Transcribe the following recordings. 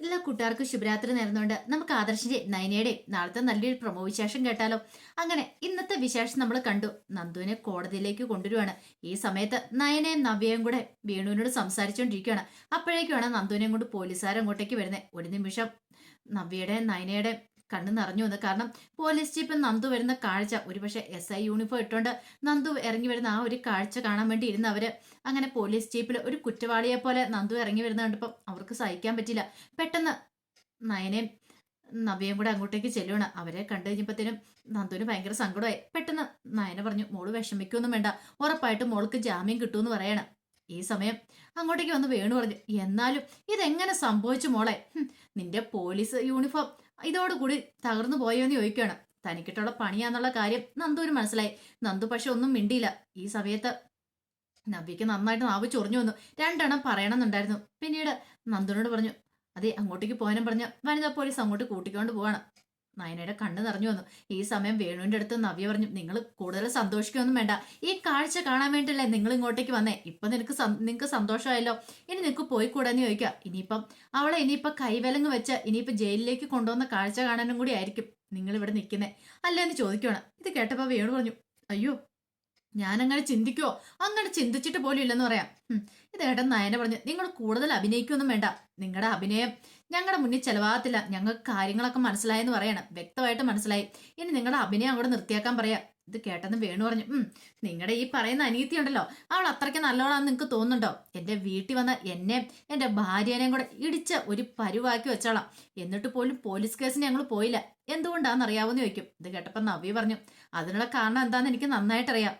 എല്ലാ കൂട്ടുകാർക്കും ശുഭരാത്രി നേർന്നുകൊണ്ട് നമുക്ക് ആദർശിന്റെ നയനയുടെ നാളത്തെ നല്ലൊരു പ്രമോ വിശേഷം കേട്ടാലോ. അങ്ങനെ ഇന്നത്തെ വിശേഷം നമ്മൾ കണ്ടു. നന്ദുവിനെ കോടതിയിലേക്ക് കൊണ്ടുവരുവാണ്. ഈ സമയത്ത് നയനയും നവ്യയും കൂടെ വേണുവിനോട് സംസാരിച്ചുകൊണ്ടിരിക്കുകയാണ് അപ്പോഴേക്കുമാണ് നന്ദുവിനെയും കൊണ്ട് പോലീസുകാർ അങ്ങോട്ടേക്ക് വരുന്നത്. ഒരു നിമിഷം നവ്യയുടെ നയനയുടെ കണ്ണ് നിറഞ്ഞു വന്നു. കാരണം പോലീസ് ജീപ്പിൽ നന്ദു വരുന്ന കാഴ്ച ഒരുപക്ഷെ എസ് ഐ യൂണിഫോം ഇട്ടുകൊണ്ട് നന്ദു ഇറങ്ങി വരുന്ന ആ ഒരു കാഴ്ച കാണാൻ വേണ്ടി ഇരുന്നവര് അങ്ങനെ പോലീസ് ജീപ്പിൽ ഒരു കുറ്റവാളിയെ പോലെ നന്ദു ഇറങ്ങി വരുന്ന കണ്ടപ്പം അവർക്ക് സഹിക്കാൻ പറ്റില്ല പെട്ടെന്ന് നയനേം നവ്യയും കൂടെ അങ്ങോട്ടേക്ക് ചെല്ലുവാണ്. അവരെ കണ്ടു കഴിഞ്ഞപ്പോഴത്തേനും നന്ദുവിന് ഭയങ്കര സങ്കടമായി. പെട്ടെന്ന് നയന പറഞ്ഞു മോൾ വിഷമിക്കൊന്നും വേണ്ട. ഉറപ്പായിട്ട് മോൾക്ക് ജാമ്യം കിട്ടുമെന്ന് പറയണം. ഈ സമയം അങ്ങോട്ടേക്ക് വന്ന് വേണു പറഞ്ഞു എന്നാലും ഇതെങ്ങനെ സംഭവിച്ചു മോളെ? നിന്റെ പോലീസ് യൂണിഫോം ഇതോടുകൂടി തകർന്നു പോയോന്ന് ചോദിക്കുകയാണ് തനിക്കിട്ടുള്ള പണിയാന്നുള്ള കാര്യം നന്ദുവിന് മനസ്സിലായി. നന്ദു പക്ഷെ ഒന്നും മിണ്ടിയില്ല. ഈ സമയത്ത് നബിക്ക് നന്നായിട്ട് നാവ് ചൊറിഞ്ഞു വന്നു. രണ്ടെണ്ണം പറയണമെന്നുണ്ടായിരുന്നു. പിന്നീട് നന്ദുനോട് പറഞ്ഞു അതെ അങ്ങോട്ടേക്ക് പോകാനും പറഞ്ഞു വനിതാ പോലീസ് അങ്ങോട്ട് കൂട്ടിക്കൊണ്ട് പോവാണ്. നയനയുടെ കണ്ണ് നിറഞ്ഞു വന്നു. ഈ സമയം വേണുവിന്റെ അടുത്ത് നവ്യ പറഞ്ഞു നിങ്ങൾ കൂടുതൽ സന്തോഷിക്കൊന്നും വേണ്ട. ഈ കാഴ്ച കാണാൻ വേണ്ടിയല്ലേ നിങ്ങൾ ഇങ്ങോട്ടേക്ക് വന്നേ? ഇപ്പൊ നിനക്ക് നിങ്ങൾക്ക് സന്തോഷമായല്ലോ. ഇനി നിനക്ക് പോയി കൂടാന്ന് ചോദിക്കുക ഇനിയിപ്പം അവളെ ഇനിയിപ്പം കൈവലങ്ങ് വെച്ച് ഇനിയിപ്പം ജയിലിലേക്ക് കൊണ്ടുവന്ന കാഴ്ച കാണാനും കൂടി ആയിരിക്കും നിങ്ങൾ ഇവിടെ നിൽക്കുന്നേ. അല്ലേ എന്ന് ചോദിക്കുകയാണ് ഇത് കേട്ടപ്പോൾ വേണു പറഞ്ഞു അയ്യോ ഞാനങ്ങനെ ചിന്തിക്കോ അങ്ങനെ ചിന്തിച്ചിട്ട് പോലും ഇല്ലെന്ന് പറയാം. ഇത് ഏട്ടൻ നയന പറഞ്ഞു നിങ്ങൾ കൂടുതൽ അഭിനയിക്കൊന്നും വേണ്ട. നിങ്ങളുടെ അഭിനയം ഞങ്ങളുടെ മുന്നിൽ ചെലവാകത്തില്ല. ഞങ്ങൾക്ക് കാര്യങ്ങളൊക്കെ മനസ്സിലായെന്ന് പറയണം. വ്യക്തമായിട്ട് മനസ്സിലായി. ഇനി നിങ്ങളുടെ അഭിനയം അങ്ങോട്ട് നിർത്തിയാക്കാൻ പറയാം. ഇത് കേട്ടെന്ന് വേണു പറഞ്ഞു. ഉം നിങ്ങളുടെ ഈ പറയുന്ന അനീതി ഉണ്ടല്ലോ. അവൾ അത്രയ്ക്ക് നല്ലവളാണെന്ന് നിങ്ങൾക്ക് തോന്നുന്നുണ്ടോ? എന്റെ വീട്ടിൽ വന്ന എന്നെ എന്റെ ഭാര്യനെയും കൂടെ ഇടിച്ച് ഒരു പരുവാക്കി വെച്ചോളാം. എന്നിട്ട് പോലും പോലീസ് കേസിന് ഞങ്ങൾ പോയില്ല. എന്തുകൊണ്ടാന്ന് അറിയാവുന്ന ചോദിക്കും. ഇത് കേട്ടപ്പോൾ നവി പറഞ്ഞു അതിനുള്ള കാരണം എന്താണെന്ന് എനിക്ക് നന്നായിട്ട് അറിയാം.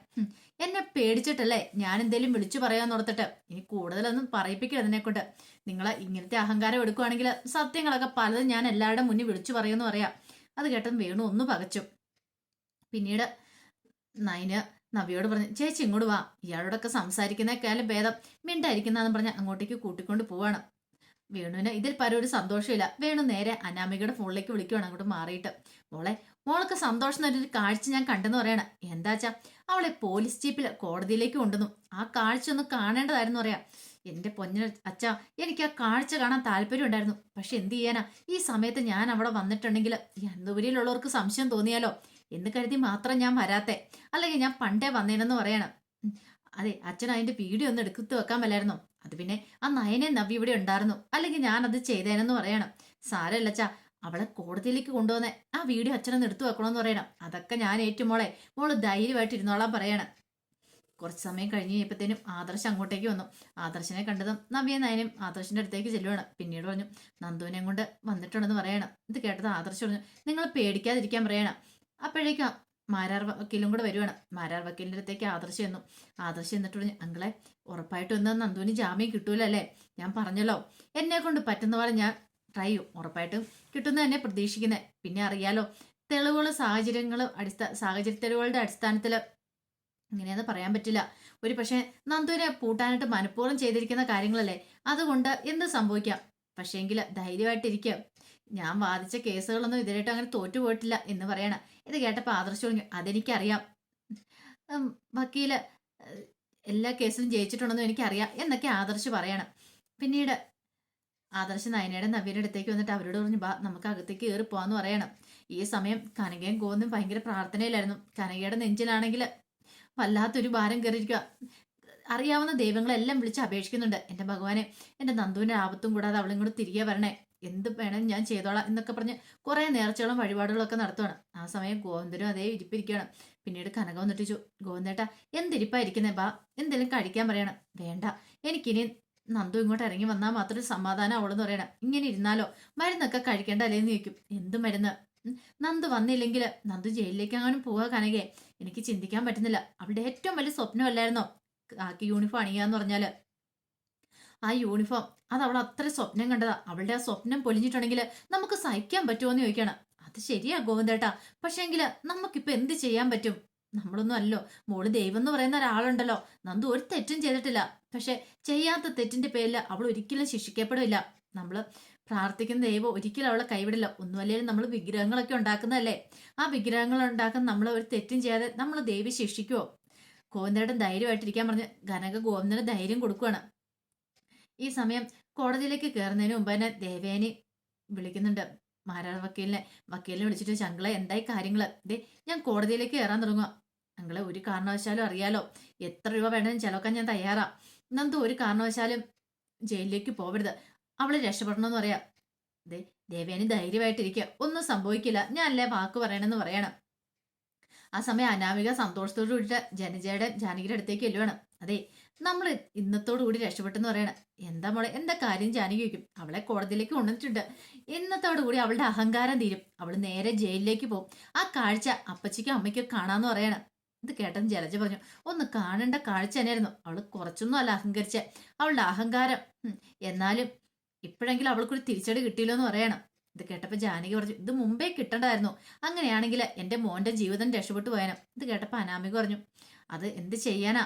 എന്നെ പേടിച്ചിട്ടല്ലേ ഞാൻ എന്തേലും വിളിച്ചു പറയാന്ന് ഓർത്തിട്ട്. ഇനി കൂടുതലൊന്നും പറയിപ്പിക്കില്ല അതിനെക്കൊണ്ട് നിങ്ങൾ ഇങ്ങനത്തെ അഹങ്കാരം എടുക്കുവാണെങ്കിൽ സത്യങ്ങളൊക്കെ പലതും ഞാൻ എല്ലാവരുടെ മുന്നിൽ വിളിച്ചു പറയുമെന്ന് പറയാം. അത് കേട്ടെന്ന് വേണു ഒന്ന് പകച്ചു. പിന്നീട് നയന് നവിയോട് പറഞ്ഞു ചേച്ചി ഇങ്ങോട്ട് വാ. ഇയാളോടൊക്കെ സംസാരിക്കുന്നേക്കാളും ഭേദം. മിണ്ടായിരിക്കുന്നതെന്ന് പറഞ്ഞ അങ്ങോട്ടേക്ക് കൂട്ടിക്കൊണ്ട് പോവാണ്. വേണുവിന് ഇതിൽ പല ഒരു സന്തോഷമില്ല. വേണു നേരെ അനാമികയുടെ ഫോണിലേക്ക് വിളിക്കുവാണ് അങ്ങോട്ട് മാറിയിട്ട്. മോളെ മോളൊക്കെ സന്തോഷം തരുന്ന ഒരു കാഴ്ച ഞാൻ കണ്ടെന്ന് പറയണം. എന്താച്ചാ അവളെ പോലീസ് ജീപ്പിൽ കോടതിയിലേക്ക് കൊണ്ടുവന്നു. ആ കാഴ്ച ഒന്ന് കാണേണ്ടതായിരുന്നു പറയാം. എന്റെ പൊന്ന അച്ഛ എനിക്ക് ആ കാഴ്ച കാണാൻ താല്പര്യം ഉണ്ടായിരുന്നു. പക്ഷെ എന്ത് ചെയ്യാനാ? ഈ സമയത്ത് ഞാൻ അവിടെ വന്നിട്ടുണ്ടെങ്കിൽ അന്തപുരിയിലുള്ളവർക്ക് സംശയം തോന്നിയാലോ? എന്ന് കരുതി മാത്രം ഞാൻ വരാത്തെ. അല്ലെങ്കിൽ ഞാൻ പണ്ടേ വന്നേനെന്ന് പറയണം. അതെ അച്ഛൻ അതിന്റെ വീഡിയോ ഒന്ന് എടുത്ത് വെക്കാൻ അത് പിന്നെ ആ നയനെ നവി ഇവിടെ ഉണ്ടായിരുന്നു. അല്ലെങ്കിൽ ഞാൻ അത് ചെയ്തേനെന്ന് പറയണം. സാരല്ലച്ചാ അവളെ കോടതിയിലേക്ക് കൊണ്ടുവന്നേ. ആ വീഡിയോ അച്ഛനൊന്ന് എടുത്തു വെക്കണമെന്ന് പറയണം. അതൊക്കെ ഞാൻ ഏറ്റുമോളെ മോൾ. ധൈര്യമായിട്ട് ഇരുന്നോളാൻ പറയണം. കുറച്ച് സമയം കഴിഞ്ഞ് കഴിഞ്ഞപ്പോഴത്തേനും ആദർശ് അങ്ങോട്ടേക്ക് വന്നു. ആദർശനെ കണ്ടതും നവ്യ നയനും ആദർശിന്റെ അടുത്തേക്ക് ചെല്ലുവാണ്. പിന്നീട് പറഞ്ഞു നന്ദുവിനെ കൊണ്ട് വന്നിട്ടുണ്ടെന്ന് പറയണം. ഇത് കേട്ടത് ആദർശ് പറഞ്ഞു നിങ്ങൾ പേടിക്കാതിരിക്കാൻ പറയണം. അപ്പോഴേക്കും മാരാർ വക്കീലും കൂടെ വരുവാണ്. മാരാർ വക്കീലിന്റെ അടുത്തേക്ക് ആദർശ് എന്നും ആദർശ് എന്നിട്ട് പറഞ്ഞു അങ്ങളെ ഉറപ്പായിട്ടും എന്താ നന്ദുവിന് ജാമ്യം കിട്ടൂലല്ലേ ഞാൻ പറഞ്ഞല്ലോ. എന്നെ കൊണ്ട് പറ്റുന്ന പോലെ ഞാൻ ട്രൈ ചെയ്യും. ഉറപ്പായിട്ടും കിട്ടുന്ന തന്നെ പ്രതീക്ഷിക്കുന്നത് പിന്നെ അറിയാലോ തെളിവുകളും സാഹചര്യങ്ങളും അടിസ്ഥാന സാഹചര്യ തെളിവുകളുടെ അടിസ്ഥാനത്തിൽ ഇങ്ങനെയെന്ന് പറയാൻ പറ്റില്ല. ഒരു പക്ഷേ നന്ദുവിനെ പൂട്ടാനായിട്ട് മനഃപൂർവം ചെയ്തിരിക്കുന്ന കാര്യങ്ങളല്ലേ? അതുകൊണ്ട് എന്ത് സംഭവിക്കാം? പക്ഷേങ്കിൽ ധൈര്യമായിട്ടിരിക്കുക ഞാൻ വാദിച്ച കേസുകളൊന്നും ഇതിലായിട്ട് അങ്ങനെ തോറ്റുപോയിട്ടില്ല എന്ന് പറയണം. ഇത് കേട്ടപ്പോൾ ആദർശ് പറഞ്ഞു അതെനിക്കറിയാം. വക്കീൽ എല്ലാ കേസിലും ജയിച്ചിട്ടുണ്ടെന്നും എനിക്കറിയാം എന്നൊക്കെ ആദർശ് പറയണം. പിന്നീട് ആദർശ് നയനയുടെ നവീന അടുത്തേക്ക് വന്നിട്ട് അവരോട് പറഞ്ഞു ബാ നമുക്ക് അകത്തേക്ക് കയറി പോവാന്ന് പറയണം. ഈ സമയം കനകയും ഗോന്നും ഭയങ്കര പ്രാർത്ഥനയിലായിരുന്നു. കനകയുടെ നെഞ്ചിലാണെങ്കിൽ വല്ലാത്തൊരു ഭാരം കയറിയിരിക്കുക. അറിയാവുന്ന ദൈവങ്ങളെല്ലാം വിളിച്ച് അപേക്ഷിക്കുന്നുണ്ട്. എന്റെ ഭഗവാനെ എന്റെ നന്ദുവിന്റെ ആപത്തും കൂടാതെ അവളും കൂടെ തിരികെ വരണേ. എന്ത് വേണം ഞാൻ ചെയ്തോളാം എന്നൊക്കെ പറഞ്ഞ് കുറേ നേർച്ചകളും വഴിപാടുകളൊക്കെ നടത്തുവാണ്. ആ സമയം ഗോവിന്ദനും അതേ ഇരിപ്പിരിക്കുകയാണ്. പിന്നീട് കനക വന്നിട്ട് ഗോവിന്ദേട്ടാ എന്തിരിപ്പായിരിക്കുന്നേ? ബാ എന്തെങ്കിലും കഴിക്കാൻ പറയണം. വേണ്ട എനിക്കിനി നന്ദു ഇങ്ങോട്ട് ഇറങ്ങി വന്നാൽ മാത്രമേ സമാധാനം അവളെന്ന് പറയണം. ഇങ്ങനെ ഇരുന്നാലോ? മരുന്നൊക്കെ കഴിക്കേണ്ട അല്ലേന്ന് ചോദിക്കും. എന്ത് മരുന്ന്? നന്ദു വന്നില്ലെങ്കിൽ നന്ദു ജയിലിലേക്ക് അങ്ങാനും പോവുക കനകെ. എനിക്ക് ചിന്തിക്കാൻ പറ്റുന്നില്ല. അവളുടെ ഏറ്റവും വലിയ സ്വപ്നമല്ലായിരുന്നോ? ആക്കി യൂണിഫോം അണിയാന്ന് പറഞ്ഞാൽ. ആ യൂണിഫോം അത് അവൾ അത്ര സ്വപ്നം കണ്ടതാ. അവളുടെ ആ സ്വപ്നം പൊലിഞ്ഞിട്ടുണ്ടെങ്കിൽ നമുക്ക് സഹിക്കാൻ പറ്റുമോ എന്ന് ചോദിക്കണം. അത് ശരിയാ ഗോവിന്ദേട്ടാ. പക്ഷേങ്കിൽ നമുക്കിപ്പോ എന്ത് ചെയ്യാൻ പറ്റും? നമ്മളൊന്നും അല്ലോ മോൾ ദൈവം എന്ന് പറയുന്ന ഒരാളുണ്ടല്ലോ. നന്ദു ഒരു തെറ്റും ചെയ്തിട്ടില്ല. പക്ഷെ ചെയ്യാത്ത തെറ്റിന്റെ പേരിൽ അവൾ ഒരിക്കലും ശിക്ഷിക്കപ്പെടില്ല നമ്മൾ പ്രാർത്ഥിക്കുന്ന ദൈവം ഒരിക്കലും അവളെ കൈവിടില്ല. ഒന്നുമല്ലേ നമ്മൾ വിഗ്രഹങ്ങളൊക്കെ ഉണ്ടാക്കുന്നതല്ലേ? ആ വിഗ്രഹങ്ങൾ ഉണ്ടാക്കുന്ന നമ്മൾ ഒരു തെറ്റും ചെയ്യാതെ നമ്മൾ ദേവി ശിക്ഷിക്കുവോ? ഗോവിന്ദയുടെ ധൈര്യമായിട്ടിരിക്കാൻ പറഞ്ഞ് ഘനക ഗോവിന്ദന് ധൈര്യം കൊടുക്കുകയാണ് ഈ സമയം കോടതിയിലേക്ക് കയറുന്നതിന് മുമ്പ് തന്നെ ദേവേനി വിളിക്കുന്നുണ്ട്. മഹാരാജ വക്കീലിനെ. വക്കീലിനെ വിളിച്ചിട്ട് ചങ്കളെ എന്തായി കാര്യങ്ങൾ ദേ ഞാൻ കോടതിയിലേക്ക് കയറാൻ തുടങ്ങുക ഞങ്ങളെ ഒരു കാരണവശാലും അറിയാലോ. എത്ര രൂപ വേണമെങ്കിലും ചിലവാക്കാൻ ഞാൻ തയ്യാറാ. നന്ദു ഒരു കാരണവശാലും ജയിലിലേക്ക് പോവരുത്. അവൾ രക്ഷപ്പെടണമെന്ന് പറയാം. ദേ ദേവേനി ധൈര്യമായിട്ടിരിക്കുക ഒന്നും സംഭവിക്കില്ല. ഞാൻ അല്ലേ വാക്ക് പറയണമെന്ന് പറയണം. ആ സമയം അനാമിക സന്തോഷത്തോടു കൂടിയിട്ട് ജനജയുടെ ജാനകിയുടെ അടുത്തേക്ക് ചെല്ലുവാണ്. അതെ നമ്മൾ ഇന്നത്തോടു കൂടി രക്ഷപ്പെട്ടെന്ന് പറയണം. എന്താ മോളെ എന്താ കാര്യം ജാനകി അവളെ കോടതിയിലേക്ക് കൊണ്ടുവന്നിട്ടുണ്ട്. ഇന്നത്തോടു കൂടി അവളുടെ അഹങ്കാരം തീരും. അവൾ നേരെ ജയിലിലേക്ക് പോകും. ആ കാഴ്ച അപ്പച്ചിക്കും അമ്മയ്ക്കും കാണാന്ന് പറയണം. ഇത് കേട്ടെന്ന് ജലജ പറഞ്ഞു ഒന്ന് കാണേണ്ട കാഴ്ച തന്നെയായിരുന്നു. അവൾ കുറച്ചൊന്നും അല്ല അഹങ്കരിച്ച. അവളുടെ അഹങ്കാരം. എന്നാലും ഇപ്പോഴെങ്കിലും അവൾക്കൊരു തിരിച്ചടി കിട്ടിയില്ലോ എന്ന് പറയണം. ഇത് കേട്ടപ്പോ ജാനകി പറഞ്ഞു ഇത് മുമ്പേ കിട്ടണ്ടായിരുന്നു അങ്ങനെയാണെങ്കിൽ എന്റെ മോന്റെ ജീവിതം രക്ഷപ്പെട്ടു പോയാനും. ഇത് കേട്ടപ്പോ അനാമിക പറഞ്ഞു അത് എന്ത് ചെയ്യാനാ?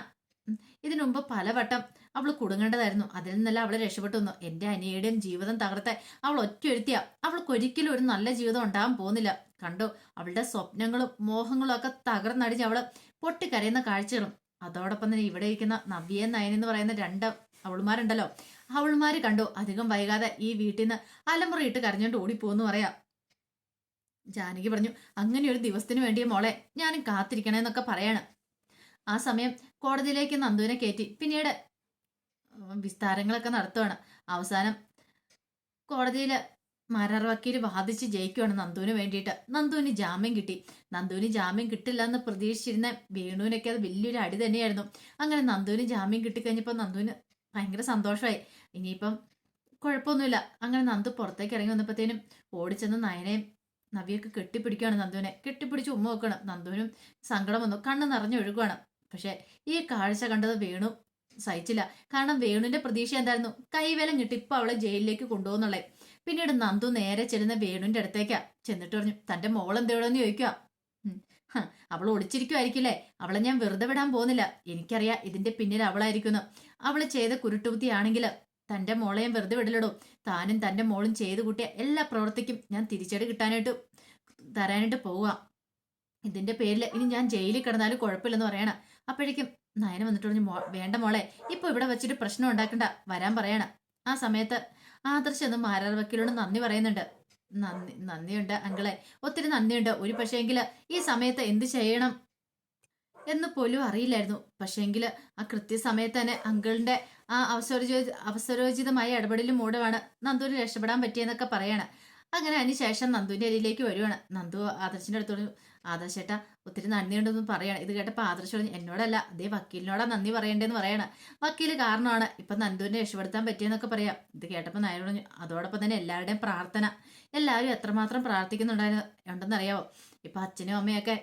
ഉം, ഇതിനു മുമ്പ് പലവട്ടം അവൾ കുടുങ്ങേണ്ടതായിരുന്നു. അതിൽ നിന്നല്ല അവളെ രക്ഷപ്പെട്ടു വന്നു. എന്റെ അനിയുടെയും ജീവിതം തകർത്തെ അവൾ ഒറ്റയൊരുത്തിയ. അവൾക്ക് ഒരിക്കലും ഒരു നല്ല ജീവിതം ഉണ്ടാകാൻ പോകുന്നില്ല. കണ്ടോ? അവളുടെ സ്വപ്നങ്ങളും മോഹങ്ങളും ഒക്കെ തകർന്നടിഞ്ഞ് അവൾ പൊട്ടിക്കരയുന്ന കാഴ്ചകളും. അതോടൊപ്പം തന്നെ ഇവിടെ ഇരിക്കുന്ന നവ്യ നയൻ എന്ന് പറയുന്ന രണ്ട് അവളുമാരുണ്ടല്ലോ. അവൾമാര് കണ്ടു? അധികം വൈകാതെ ഈ വീട്ടിൽ നിന്ന് അലമുറയിട്ട് കരഞ്ഞോണ്ട് ഓടിപ്പോന്ന് പറയാ. ജാനകി പറഞ്ഞു അങ്ങനെ ഒരു ദിവസത്തിന് വേണ്ടിയ മോളെ ഞാനും കാത്തിരിക്കണേന്നൊക്കെ പറയാണ്. ആ സമയം കോടതിയിലേക്ക് നന്ദുവിനെ കയറ്റി പിന്നീട് വിസ്താരങ്ങളൊക്കെ നടത്തുവാണ്. അവസാനം കോടതിയിൽ മരാർ വക്കീൽ വാദിച്ച് ജയിക്കുവാണ് നന്ദുവിന് വേണ്ടിയിട്ട്. നന്ദുവിന് ജാമ്യം കിട്ടി. നന്ദുവിന് ജാമ്യം കിട്ടില്ല എന്ന് പ്രതീക്ഷിച്ചിരുന്ന വേണുവിനൊക്കെ അത് വലിയൊരു അടി തന്നെയായിരുന്നു. അങ്ങനെ നന്ദുവിന് ജാമ്യം കിട്ടിക്കഴിഞ്ഞപ്പോൾ നന്ദുവിന് ഭയങ്കര സന്തോഷമായി. ഇനിയിപ്പം കുഴപ്പമൊന്നുമില്ല. അങ്ങനെ നന്ദു പുറത്തേക്ക് ഇറങ്ങി വന്നപ്പോഴത്തേനും ഓടിച്ചെന്ന് നയനയും നവിയൊക്കെ കെട്ടിപ്പിടിക്കുകയാണ് നന്ദുവിനെ. കെട്ടിപ്പിടിച്ച് ഉമ്മ വെക്കണം. നന്ദുവിനും സങ്കടം വന്നു. കണ്ണ് നിറഞ്ഞൊഴുകുകയാണ് പക്ഷെ ഈ കാഴ്ച കണ്ടത് വേണു സഹിച്ചില്ല. കാരണം വേണുവിന്റെ പ്രതീക്ഷ എന്തായിരുന്നു? കൈവേലം കിട്ടി ഇപ്പൊ അവളെ ജയിലിലേക്ക് കൊണ്ടുപോകുന്നുള്ളേ. പിന്നീട് നന്ദു നേരെ ചെല്ലുന്ന വേണുവിന്റെ അടുത്തേക്കാ. ചെന്നിട്ട് പറഞ്ഞു തന്റെ മോൾ എന്തേടോന്ന് ചോദിക്കുക അവൾ ഒളിച്ചിരിക്കുമായിരിക്കില്ലേ അവളെ ഞാൻ വെറുതെ വിടാൻ പോകുന്നില്ല. എനിക്കറിയാം ഇതിന്റെ പിന്നിൽ അവളായിരിക്കുന്നു. അവൾ ചെയ്ത കുരുട്ടുബുദ്ധിയാണെങ്കിൽ തന്റെ മോളെയും വെറുതെ വിടലിടും. താനും തന്റെ മോളും ചെയ്തു കൂട്ടിയ എല്ലാ പ്രവർത്തിക്കും ഞാൻ തിരിച്ചടി കിട്ടാനായിട്ട് തരാനായിട്ട് പോവുക. ഇതിന്റെ പേരിൽ ഇനി ഞാൻ ജയിലിൽ കിടന്നാലും കുഴപ്പമില്ലെന്ന് പറയണം. അപ്പോഴേക്കും നയന വന്നിട്ട് പറഞ്ഞു "മോ- വേണ്ട മോളെ ഇപ്പൊ ഇവിടെ വെച്ചിട്ട് പ്രശ്നം ഉണ്ടാക്കണ്ട വരാൻ പറയണം. ആ സമയത്ത് ആദർശ് എന്ന് മാരാർ വക്കീലോട് നന്ദി പറയുന്നുണ്ട്. നന്ദി നന്ദിയുണ്ട് അങ്കിളെ ഒത്തിരി നന്ദിയുണ്ട്. ഒരു പക്ഷേങ്കിൽ ഈ സമയത്ത് എന്ത് ചെയ്യണം എന്ന് പോലും അറിയില്ലായിരുന്നു. പക്ഷേങ്കിൽ ആ കൃത്യസമയത്ത് തന്നെ അങ്കിളിന്റെ ആ അവസരോചി അവസരോചിതമായ ഇടപെടലും മൂടമാണ് നന്ദുവിന് രക്ഷപ്പെടാൻ പറ്റിയെന്നൊക്കെ പറയാണ്. അങ്ങനെ അതിന് ശേഷം നന്ദുവിന്റെ അരിയിലേക്ക് വരുവാണ്. നന്ദു ആദർശിന്റെ അടുത്തോട് ആദർശേട്ടാ ഒത്തിരി നന്ദിയുണ്ടെന്ന് പറയണം. ഇത് കേട്ടപ്പോൾ ആദർശ് പറഞ്ഞു എന്നോടല്ല അതേ വക്കീലിനോടാ നന്ദി പറയണ്ടേന്ന് പറയണം. വക്കീൽ കാരണമാണ്. ഇപ്പം നന്ദുവിനെ രക്ഷപ്പെടുത്താൻ പറ്റിയെന്നൊക്കെ പറയാം. ഇത് കേട്ടപ്പോൾ നായർ പറഞ്ഞു അതോടൊപ്പം തന്നെ എല്ലാവരുടെയും പ്രാർത്ഥന. എല്ലാവരും എത്രമാത്രം പ്രാർത്ഥിക്കുന്നുണ്ടായിരുന്നു ഉണ്ടെന്നറിയാവോ? ഇപ്പം അച്ഛനും അമ്മയൊക്കെ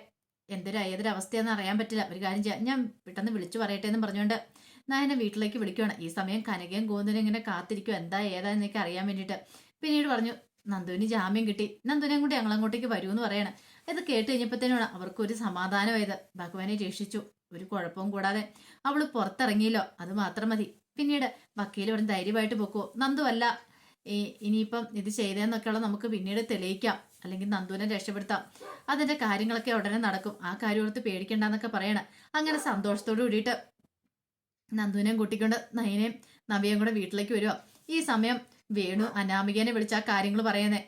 എന്തൊരു ഏതൊരു അവസ്ഥയാണെന്ന് അറിയാൻ പറ്റില്ല. ഒരു കാര്യം ചെയ്യാം. ഞാൻ പെട്ടെന്ന് വിളിച്ചു പറയട്ടെ എന്ന് പറഞ്ഞുകൊണ്ട് നായനെ വീട്ടിലേക്ക് വിളിക്കുവാണ്. ഈ സമയം കനകയും ഗോന്ദനും ഇങ്ങനെ കാത്തിരിക്കും എന്താ ഏതാ എന്നൊക്കെ അറിയാൻ വേണ്ടിയിട്ട്. പിന്നീട് പറഞ്ഞു നന്ദുവിന് ജാമ്യം കിട്ടി. നന്ദുവിനെയും കൂടി ഞങ്ങളങ്ങോട്ടേക്ക് വരൂ എന്ന് പറയണം. ഇത് കേട്ട് കഴിഞ്ഞപ്പോഴത്തേനാണ് അവർക്കൊരു സമാധാനമായത് ഭഗവാനെ രക്ഷിച്ചു. ഒരു കുഴപ്പവും കൂടാതെ അവൾ പുറത്തിറങ്ങിയല്ലോ. അത് മാത്രം മതി. പിന്നീട് വക്കീൽ ഇവിടെ ധൈര്യമായിട്ട് പൊക്കുവോ നന്ദുവല്ല ഈ ഇനിയിപ്പം ഇത് ചെയ്തതെന്നൊക്കെയുള്ള നമുക്ക് പിന്നീട് തെളിയിക്കാം. അല്ലെങ്കിൽ നന്ദുവിനെ രക്ഷപ്പെടുത്താം. അതിന്റെ കാര്യങ്ങളൊക്കെ ഉടനെ നടക്കും. ആ കാര്യം ഓർത്ത് പേടിക്കണ്ടെന്നൊക്കെ പറയണം. അങ്ങനെ സന്തോഷത്തോട് കൂടിയിട്ട് നന്ദുവിനെയും കൂട്ടിക്കൊണ്ട് നയനെയും നവിയേയും കൂടെ വീട്ടിലേക്ക് വരുക ഈ സമയം വേണു അനാമികനെ വിളിച്ച ആ കാര്യങ്ങൾ പറയുന്നേ.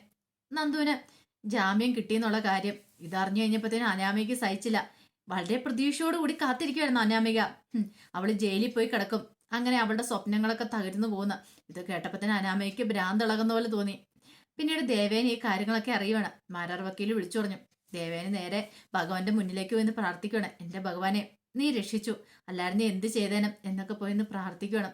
നന്ദുവിന് ജാമ്യം കിട്ടിയെന്നുള്ള കാര്യം. ഇതറിഞ്ഞു കഴിഞ്ഞപ്പോഴത്തേനും അനാമിക സഹിച്ചില്ല. വളരെ പ്രതീക്ഷയോട് കൂടി കാത്തിരിക്കുവായിരുന്നു അനാമിക. അവൾ ജയിലിൽ പോയി കിടക്കും. അങ്ങനെ അവളുടെ സ്വപ്നങ്ങളൊക്കെ തകരുന്നു പോകുന്ന. ഇത് തന്നെ അനാമയ്ക്ക് ഭ്രാന്തിളകുന്ന പോലെ തോന്നി. പിന്നീട് ദേവേനി ഈ കാര്യങ്ങളൊക്കെ അറിയുവാണ്. മാരാർ വക്കീൽ വിളിച്ചു പറഞ്ഞു. ദേവേനി നേരെ ഭഗവാന്റെ മുന്നിലേക്ക് പോയി പ്രാർത്ഥിക്കണം എന്റെ ഭഗവാനെ നീ രക്ഷിച്ചു. അല്ലായിരുന്നു എന്ത് ചെയ്തേനും എന്നൊക്കെ പോയി പ്രാർത്ഥിക്കണം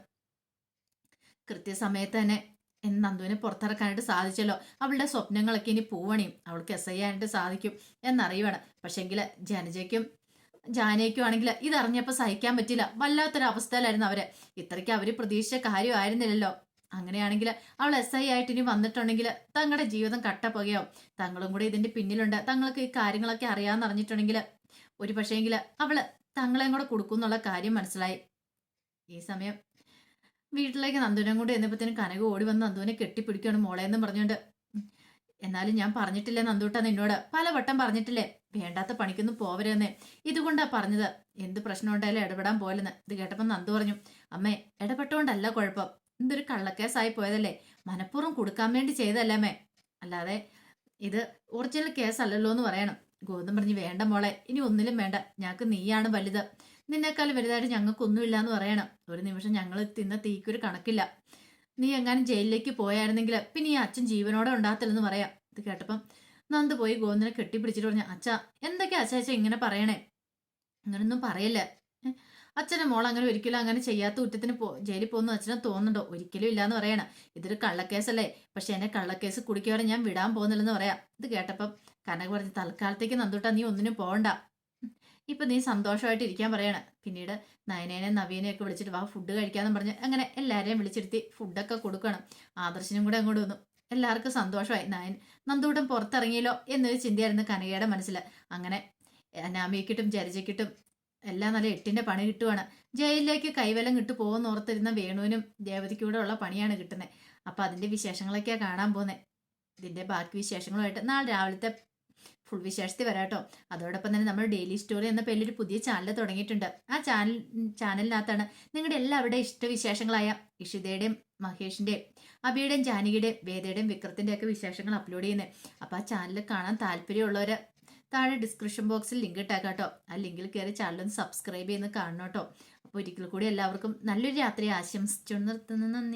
കൃത്യസമയത്ത് തന്നെ എന്ന് നന്ദുവിനെ പുറത്തിറക്കാനായിട്ട് സാധിച്ചല്ലോ. അവളുടെ സ്വപ്നങ്ങളൊക്കെ ഇനി പൂവണിയും. അവൾക്ക് എസ് ആയിട്ട് സാധിക്കും എന്നറിയുവാണ്. പക്ഷെങ്കിൽ ജനജയ്ക്കും ജാനയ്ക്കും ആണെങ്കിൽ ഇതറിഞ്ഞപ്പോൾ സഹിക്കാൻ പറ്റില്ല. വല്ലാത്തൊരു അവസ്ഥയിലായിരുന്നു അവർ. ഇത്രയ്ക്ക് അവർ പ്രതീക്ഷിച്ച കാര്യമായിരുന്നില്ലല്ലോ അങ്ങനെയാണെങ്കിൽ അവൾ എസ് ഐ ആയിട്ട് ഇനി വന്നിട്ടുണ്ടെങ്കിൽ തങ്ങളുടെ ജീവിതം കട്ടപ്പുകയോ തങ്ങളും കൂടെ ഇതിന്റെ പിന്നിലുണ്ട്. തങ്ങൾക്ക് ഈ കാര്യങ്ങളൊക്കെ അറിയാമെന്ന് അറിഞ്ഞിട്ടുണ്ടെങ്കിൽ ഒരു പക്ഷേങ്കിൽ അവൾ തങ്ങളെയും കൂടെ കൊടുക്കും എന്നുള്ള കാര്യം മനസ്സിലായി. ഈ സമയം വീട്ടിലേക്ക് നന്ദുവിനെ കൊണ്ട് എന്നപ്പത്തേനും കനക ഓടി വന്ന് നന്ദുവിനെ കെട്ടിപ്പിടിക്കുകയാണ് മോളെ എന്ന് പറഞ്ഞുകൊണ്ട്. എന്നാലും ഞാൻ പറഞ്ഞിട്ടില്ലേ നന്ദൂട്ട നിന്നോട്? പല വട്ടം പറഞ്ഞിട്ടില്ലേ? വേണ്ടാത്ത പണിക്കൊന്നും പോവരുതെന്നേ. ഇതുകൊണ്ടാ പറഞ്ഞത്. എന്ത് പ്രശ്നം ഉണ്ടായാലും ഇടപെടാൻ പോലെന്ന്. ഇത് കേട്ടപ്പോൾ നന്ദു പറഞ്ഞു അമ്മേ ഇടപെട്ടുകൊണ്ടല്ല കുഴപ്പം. എന്തൊരു കള്ളക്കേസായി പോയതല്ലേ? മനഃപൂർവം കൊടുക്കാൻ വേണ്ടി ചെയ്തല്ലേ അമ്മേ? അല്ലാതെ ഇത് ഒറിജിനൽ കേസ് അല്ലല്ലോ എന്ന് പറയണം. ഗോതം പറഞ്ഞ് വേണ്ട മോളെ ഇനി ഒന്നിലും വേണ്ട. ഞങ്ങൾക്ക് നീയാണ് വലുത്. നിന്നേക്കാൾ വലുതായിട്ട് ഞങ്ങൾക്കൊന്നുമില്ല എന്ന് പറയണം. ഒരു നിമിഷം ഞങ്ങൾ തിന്ന തീക്കൊരു കണക്കില്ല. നീ എങ്ങാനും ജയിലിലേക്ക് പോയായിരുന്നെങ്കിൽ പിന്നെ ഈ അച്ഛൻ ജീവനോടെ ഉണ്ടാകത്തില്ലെന്ന് പറയാം. ഇത് കേട്ടപ്പം നന്ദ് പോയി ഗോവിന്ദനെ കെട്ടിപ്പിടിച്ചിട്ട് പറഞ്ഞു അച്ഛ എന്തൊക്കെ അച്ഛ അച്ഛ ഇങ്ങനെ പറയണേ? അങ്ങനൊന്നും പറയല്ലേ. അച്ഛനെ മോൾ അങ്ങനെ ഒരിക്കലും അങ്ങനെ ചെയ്യാത്ത കുറ്റത്തിന് പോ ജയിലിൽ പോകുന്നു അച്ഛനെ തോന്നുന്നുണ്ടോ? ഒരിക്കലും ഇല്ലാന്ന് പറയണം. ഇതൊരു കള്ളക്കേസല്ലേ. പക്ഷെ എന്നെ കള്ളക്കേസ് കുടിക്കാതെ ഞാൻ വിടാൻ പോകുന്നില്ലെന്ന് പറയാം. ഇത് കേട്ടപ്പം കനക പറഞ്ഞു തൽക്കാലത്തേക്ക് നന്ദുട്ടാ നീ ഒന്നിനും പോകണ്ട ഇപ്പൊ നീ സന്തോഷമായിട്ട് ഇരിക്കാൻ പറയാണ്. പിന്നീട് നയനേനെ നവീനെയൊക്കെ വിളിച്ചിട്ട് വാ ഫുഡ് കഴിക്കാന്ന് പറഞ്ഞ് അങ്ങനെ എല്ലാവരെയും വിളിച്ചിരുത്തി ഫുഡൊക്കെ കൊടുക്കണം. ആദർശനും കൂടെ അങ്ങോട്ട് വന്നു. എല്ലാവർക്കും സന്തോഷമായി. നയൻ നന്ദൂട്ടം പുറത്തിറങ്ങിയല്ലോ എന്നൊരു ചിന്തയായിരുന്നു കനകയുടെ മനസ്സിൽ അങ്ങനെ അനാമിയക്കിട്ടും ജരജയ്ക്കിട്ടും എല്ലാം നല്ല എട്ടിന്റെ പണി കിട്ടുവാണ്. ജയിലിലേക്ക് കൈവലം കിട്ടു പോകുന്ന ഓർത്തിരുന്ന വേണുവിനും ദേവതിക്കൂടെ ഉള്ള പണിയാണ് കിട്ടുന്നത് അപ്പൊ അതിന്റെ വിശേഷങ്ങളൊക്കെയാണ് കാണാൻ പോകുന്നത് ഇതിന്റെ ബാക്കി വിശേഷങ്ങളുമായിട്ട് നാളെ രാവിലത്തെ ഫുൾ വിശേഷത്തിൽ കേട്ടോ. അതോടൊപ്പം തന്നെ നമ്മൾ ഡെയിലി സ്റ്റോറി എന്ന പേരിൽ ഒരു പുതിയ ചാനൽ തുടങ്ങിയിട്ടുണ്ട്. ആ ചാനൽ ചാനലിനകത്താണ് നിങ്ങളുടെ എല്ലാവരുടെ ഇഷ്ടവിശേഷങ്ങളായ ഇഷിതയുടെയും മഹേഷിന്റെയും അബിയുടെയും ജാനകിയുടെയും വേദയുടെയും വിക്രത്തിന്റെ ഒക്കെ വിശേഷങ്ങൾ അപ്ലോഡ് ചെയ്യുന്നത്. അപ്പോൾ ആ ചാനൽ കാണാൻ താല്പര്യമുള്ളവർ താഴെ ഡിസ്ക്രിപ്ഷൻ ബോക്സിൽ ലിങ്ക് ഇട്ടേക്കാം കേട്ടോ. ആ ലിങ്കിൽ കയറി ചാനലൊന്ന് സബ്സ്ക്രൈബ് ചെയ്യുന്ന കാണണം കേട്ടോ. അപ്പോൾ ഒരിക്കൽ കൂടി എല്ലാവർക്കും നല്ലൊരു രാത്രി ആശംസിച്ചു നിർത്തുന്നു. നന്ദി.